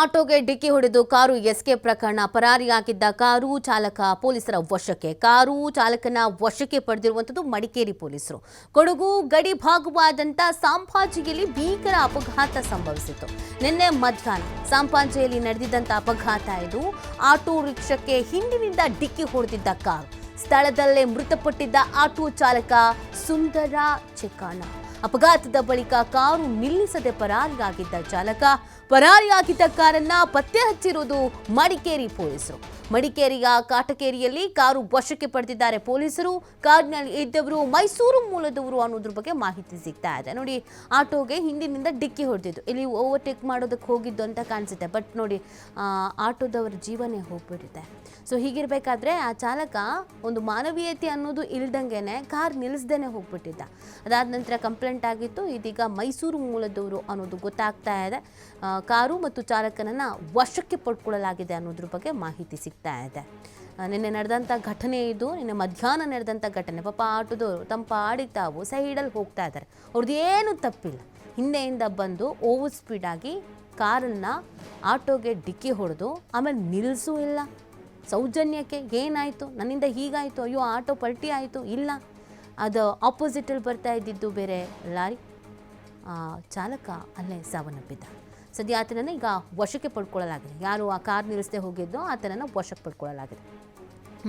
ಆಟೋಗೆ ಡಿಕ್ಕಿ ಹೊಡೆದು car escape ಪ್ರಕರಣ ಪರಾರಿಯಾಗಿದ್ದ ಕಾರು ಚಾಲಕ ಪೊಲೀಸರ ವಶಕ್ಕೆ, ಕಾರು ಚಾಲಕನ ವಶಕ್ಕೆ ಪಡೆದಿರುವಂಥದ್ದು ಮಡಿಕೇರಿ ಪೊಲೀಸರು. ಕೊಡಗು ಗಡಿ ಭಾಗವಾದಂಥ ಸಾಂಪಾಜಿಯಲ್ಲಿ ಭೀಕರ ಅಪಘಾತ ಸಂಭವಿಸಿತು ನಿನ್ನೆ ಮಧ್ಯಾಹ್ನ ಸಾಂಪಾಜಿಯಲ್ಲಿ ನಡೆದಿದ್ದಂಥ ಅಪಘಾತ ಇದು. ಆಟೋ ರಿಕ್ಷಕ್ಕೆ ಹಿಂದಿನಿಂದ ಡಿಕ್ಕಿ ಹೊಡೆದಿದ್ದ ಕಾರು. ಸ್ಥಳದಲ್ಲೇ ಮೃತಪಟ್ಟಿದ್ದ ಆಟೋ ಚಾಲಕ ಸುಂದರ ಚೆಕ್ಕಾಣ. ಅಪಘಾತದ ಬಳಿಕ ಕಾರು ನಿಲ್ಲಿಸದೆ ಪರಾರಿಯಾಗಿದ್ದ ಚಾಲಕ. ಪರಾರಿಯಾಗಿದ್ದ ಕಾರನ್ನ ಪತ್ತೆ ಹಚ್ಚಿರುವುದು ಮಡಿಕೇರಿ ಪೊಲೀಸರು. ಮಡಿಕೇರಿಯ ಕಾಟಕೇರಿಯಲ್ಲಿ ಕಾರು ವಶಕ್ಕೆ ಪಡೆದಿದ್ದಾರೆ ಪೊಲೀಸರು. ಕಾರಿನಲ್ಲಿ ಇದ್ದವರು ಮೈಸೂರು ಮೂಲದವರು ಅನ್ನೋದ್ರ ಬಗ್ಗೆ ಮಾಹಿತಿ ಸಿಗ್ತಾ ಇದೆ. ನೋಡಿ, ಆಟೋಗೆ ಹಿಂದಿನಿಂದ ಡಿಕ್ಕಿ ಹೊಡೆದಿದ್ದು. ಇಲ್ಲಿ ಓವರ್ಟೇಕ್ ಮಾಡೋದಕ್ಕೆ ಹೋಗಿದ್ದು ಅಂತ ಕಾಣಿಸುತ್ತೆ. ಬಟ್ ನೋಡಿ ಆಟೋದವರ ಜೀವನೇ ಹೋಗ್ಬಿಟ್ಟಿದೆ. ಸೊ, ಹೀಗಿರಬೇಕಾದ್ರೆ ಆ ಚಾಲಕ ಒಂದು ಮಾನವೀಯತೆ ಅನ್ನೋದು ಇಲ್ದಂಗೆನೆ ಕಾರ್ ನಿಲ್ಲಿಸ್ದೇನೆ ಹೋಗ್ಬಿಟ್ಟಿದ್ದ. ಅದಾದ ನಂತರ ಕಂಪ್ಲೇಂಟ್ ಆಗಿತ್ತು. ಇದೀಗ ಮೈಸೂರು ಮೂಲದವರು ಅನ್ನೋದು ಗೊತ್ತಾಗ್ತಾ ಇದೆ. ಕಾರು ಮತ್ತು ಚಾಲಕನನ್ನ ವಶಕ್ಕೆ ಪಡ್ಕೊಳ್ಳಲಾಗಿದೆ ಅನ್ನೋದ್ರ ಬಗ್ಗೆ ಮಾಹಿತಿ ಸಿಗ್ತಾ ಇದೆ. ಆ, ನಿನ್ನೆ ನಡೆದಂಥ ಘಟನೆ ಇದು. ನಿನ್ನೆ ಮಧ್ಯಾಹ್ನ ನಡೆದಂಥ ಘಟನೆ. ಪಾಪ ಆಟೋದವರು ತಮ್ಮ ಪಾಡಿಗೆ ತಾವು ಸೈಡಲ್ಲಿ ಹೋಗ್ತಾ ಇದ್ದಾರೆ. ಅವ್ರದ್ದು ಏನು ತಪ್ಪಿಲ್ಲ. ಹಿಂದೆಯಿಂದ ಬಂದು ಓವರ್ ಸ್ಪೀಡಾಗಿ ಕಾರನ್ನ ಆಟೋಗೆ ಡಿಕ್ಕಿ ಹೊಡೆದು ಆಮೇಲೆ ನಿಲ್ಲಿಸೂ ಇಲ್ಲ. ಸೌಜನ್ಯಕ್ಕೆ ಏನಾಯಿತು? ನನ್ನಿಂದ ಹೀಗಾಯಿತು? ಅಯ್ಯೋ ಆಟೋ ಪಲ್ಟಿ ಆಯಿತು? ಇಲ್ಲ. ಅದು ಆಪೋಸಿಟಲ್ಲಿ ಬರ್ತಾ ಇದ್ದಿದ್ದು ಬೇರೆ ಲಾರಿ. ಚಾಲಕ ಅಲ್ಲೇ ಸಾವನ್ನಪ್ಪಿದ್ದ. ಸದ್ಯ ಆತನನ್ನು ಈಗ ವಶಕ್ಕೆ ಪಡ್ಕೊಳ್ಳಲಾಗಿದೆ. ಯಾರು ಆ ಕಾರ್ ನಿಲ್ಲಿಸದೆ ಹೋಗಿದ್ದೋ ಆತನನ್ನು ವಶಕ್ಕೆ ಪಡ್ಕೊಳ್ಳಲಾಗಿದೆ.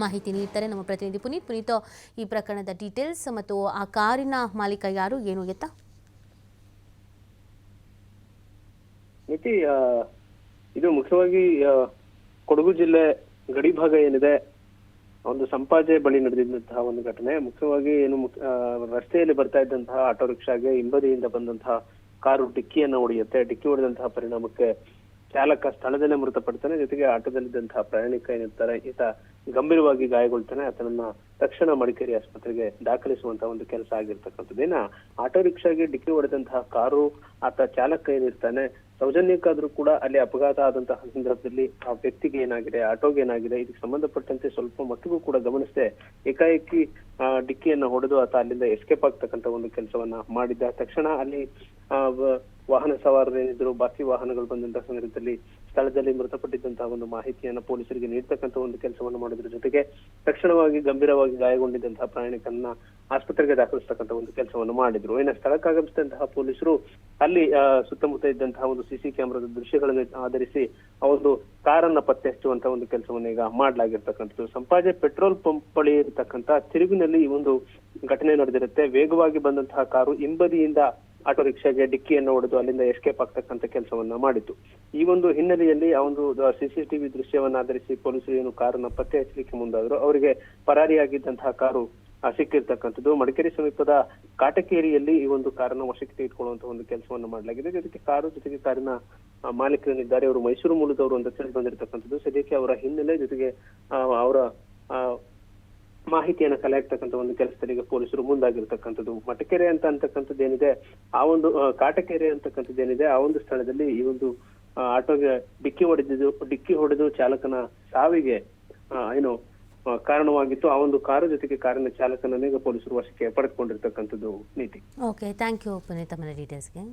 ಮಾಹಿತಿ ನೀಡ್ತಾರೆ ನಮ್ಮ ಪ್ರತಿನಿಧಿ ಪುನೀತ್. ಪುನೀತ್, ಈ ಪ್ರಕರಣದ ಡೀಟೇಲ್ಸ್ ಮತ್ತು ಆ ಕಾರಿನ ಮಾಲೀಕ ಯಾರು, ಏನು ಎತ್ತ? ಮಿತಿ ಇದು ಮುಖ್ಯವಾಗಿ ಕೊಡಗು ಜಿಲ್ಲೆ ಗಡಿ ಭಾಗ ಏನಿದೆ, ಒಂದು ಸಂಪಾಜೆ ಬಳಿ ನಡೆದಿದ್ದಂತಹ ಒಂದು ಘಟನೆ. ಮುಖ್ಯವಾಗಿ ಏನು ರಸ್ತೆಯಲ್ಲಿ ಬರ್ತಾ ಇದ್ದಂತಹ ಆಟೋ ರಿಕ್ಷಾಗೆ ಹಿಂಬದಿಯಿಂದ ಬಂದಂತಹ ಕಾರು ಡಿಕ್ಕಿಯನ್ನು ಹೊಡೆಯುತ್ತೆ. ಡಿಕ್ಕಿ ಹೊಡೆದಂತಹ ಪರಿಣಾಮಕ್ಕೆ ಚಾಲಕ ಸ್ಥಳದಲ್ಲೇ ಮೃತಪಡ್ತಾನೆ. ಜೊತೆಗೆ ಆಟೋದಲ್ಲಿದ್ದಂತಹ ಪ್ರಯಾಣಿಕ ಏನಿರ್ತಾರೆ, ಈತ ಗಂಭೀರವಾಗಿ ಗಾಯಗೊಳ್ತಾನೆ. ಆತನನ್ನ ತಕ್ಷಣ ಮಡಿಕೇರಿ ಆಸ್ಪತ್ರೆಗೆ ದಾಖಲಿಸುವಂತಹ ಒಂದು ಕೆಲಸ ಆಗಿರ್ತಕ್ಕಂಥದ್ದು. ಇನ್ನ ಆಟೋ ರಿಕ್ಷಾಗೆ ಡಿಕ್ಕಿ ಹೊಡೆದಂತಹ ಕಾರು ಆತ ಚಾಲಕ ಏನಿರ್ತಾನೆ ಸೌಜನ್ಯಕ್ಕಾದ್ರೂ ಕೂಡ ಅಲ್ಲಿ ಅಪಘಾತ ಆದಂತಹ ಸಂದರ್ಭದಲ್ಲಿ ಆ ವ್ಯಕ್ತಿಗೆ ಏನಾಗಿದೆ ಆಟೋಗೆ ಏನಾಗಿದೆ ಇದಕ್ಕೆ ಸಂಬಂಧಪಟ್ಟಂತೆ ಸ್ವಲ್ಪ ಮಟ್ಟಿಗೂ ಕೂಡ ಗಮನಿಸದೆ. ಏಕಾಏಕಿ ಡಿಕ್ಕಿಯನ್ನ ಹೊಡೆದು ಆತ ಅಲ್ಲಿಂದ ಎಸ್ಕೇಪ್ ಆಗ್ತಕ್ಕಂತ ಒಂದು ಕೆಲಸವನ್ನ ಮಾಡಿದ್ದ. ತಕ್ಷಣ ಅಲ್ಲಿ ಆ, ವಾಹನ ಸವಾರರು ಏನಿದ್ರು ಬಾಕಿ ವಾಹನಗಳು ಬಂದಂತ ಸಂದರ್ಭದಲ್ಲಿ ಸ್ಥಳದಲ್ಲಿ ಮೃತಪಟ್ಟಿದ್ದಂತಹ ಒಂದು ಮಾಹಿತಿಯನ್ನ ಪೊಲೀಸರಿಗೆ ನೀಡ್ತಕ್ಕಂಥ ಒಂದು ಕೆಲಸವನ್ನು ಮಾಡೋದ್ರ. ಜೊತೆಗೆ ತಕ್ಷಣವಾಗಿ ಗಂಭೀರವಾಗಿ ಗಾಯಗೊಂಡಿದ್ದಂತಹ ಪ್ರಯಾಣಿಕನ್ನ ಆಸ್ಪತ್ರೆಗೆ ದಾಖಲಿಸ್ತಕ್ಕಂತ ಒಂದು ಕೆಲಸವನ್ನು ಮಾಡಿದ್ರು. ಇನ್ನು ಸ್ಥಳಕ್ಕಾಗಮಿಸಿದಂತಹ ಪೊಲೀಸರು ಅಲ್ಲಿ ಸುತ್ತಮುತ್ತ ಇದ್ದಂತಹ ಒಂದು ಸಿಸಿ ಕ್ಯಾಮೆರಾದ ದೃಶ್ಯಗಳನ್ನು ಆಧರಿಸಿ ಆ ಒಂದು ಕಾರನ್ನ ಪತ್ತೆ ಹಚ್ಚುವಂತಹ ಒಂದು ಕೆಲಸವನ್ನು ಈಗ ಮಾಡಲಾಗಿರ್ತಕ್ಕಂಥದ್ದು. ಸಂಪಾಜೆ ಪೆಟ್ರೋಲ್ ಪಂಪ್ ಬಳಿ ಇರತಕ್ಕಂತ ತಿರುವಿನಲ್ಲಿ ಈ ಒಂದು ಘಟನೆ ನಡೆದಿರುತ್ತೆ. ವೇಗವಾಗಿ ಬಂದಂತಹ ಕಾರು ಹಿಂಬದಿಯಿಂದ ಆಟೋ ರಿಕ್ಷಾಗೆ ಡಿಕ್ಕಿಯನ್ನು ಹೊಡೆದು ಅಲ್ಲಿಂದ ಎಸ್ಕೇಪ್ ಆಗ್ತಕ್ಕಂಥ ಕೆಲಸವನ್ನ ಮಾಡಿತ್ತು ಈ ಒಂದು ಹಿನ್ನೆಲೆಯಲ್ಲಿ ಆ ಒಂದು ಸಿಸಿಟಿವಿ ದೃಶ್ಯವನ್ನ ಆಧರಿಸಿ ಪೊಲೀಸರು ಏನು ಕಾರನ್ನ ಪತ್ತೆ ಹಚ್ಚಲಿಕ್ಕೆ ಮುಂದಾದ್ರು ಅವರಿಗೆ ಪರಾರಿಯಾಗಿದ್ದಂತಹ ಕಾರು ಸಿಕ್ಕಿರ್ತಕ್ಕಂಥದ್ದು. ಮಡಿಕೇರಿ ಸಮೀಪದ ಕಾಟಕೇರಿಯಲ್ಲಿ ಈ ಒಂದು ಕಾರನ್ನ ವಶಕ್ಕೆ ತೆಗೆದುಕೊಳ್ಳುವಂತ ಒಂದು ಕೆಲಸವನ್ನು ಮಾಡಲಾಗಿದೆ. ಜೊತೆಗೆ ಕಾರು ಜೊತೆಗೆ ಕಾರಿನ ಮಾಲೀಕರನ್ನಿದ್ದಾರೆ ಅವರು ಮೈಸೂರು ಮೂಲದವರು ಅಂತ ತಿಳಿದು ಬಂದಿರತಕ್ಕಂಥದ್ದು. ಸದ್ಯಕ್ಕೆ ಅವರ ಹಿನ್ನೆಲೆ ಜೊತೆಗೆ ಅವರ ಮಾಹಿತಿಯನ್ನ ಕಲೆ ಆಗ್ತಕ್ಕಂಥ ಒಂದು ಕೆಲಸದಲ್ಲಿ ಈಗ ಪೊಲೀಸರು ಮುಂದಾಗಿರ್ತಕ್ಕಂಥದ್ದು. ಮಟಕೆರೆ ಅಂತ ಅಂತಕ್ಕಂಥದ್ದು ಏನಿದೆ ಆ ಒಂದು ಕಾಟಕೆರೆ ಅಂತಕ್ಕಂಥದ್ದು ಏನಿದೆ ಆ ಒಂದು ಸ್ಥಳದಲ್ಲಿ ಈ ಒಂದು ಆಟೋಗೆ ಡಿಕ್ಕಿ ಹೊಡೆದಿದ್ದು, ಡಿಕ್ಕಿ ಹೊಡೆದು ಚಾಲಕನ ಸಾವಿಗೆ ಏನು ಕಾರಣವಾಗಿತ್ತು. ಆ ಒಂದು ಕಾರು ಜೊತೆಗೆ ಕಾರಿನ ಚಾಲಕನ ಪೊಲೀಸರು ವಶಕ್ಕೆ ಪಡೆದುಕೊಂಡಿರ್ತಕ್ಕಂಥದ್ದು ನೀತಿ. Okay thank you Puneeth ಡೀಟೇಲ್ಸ್ಗೆ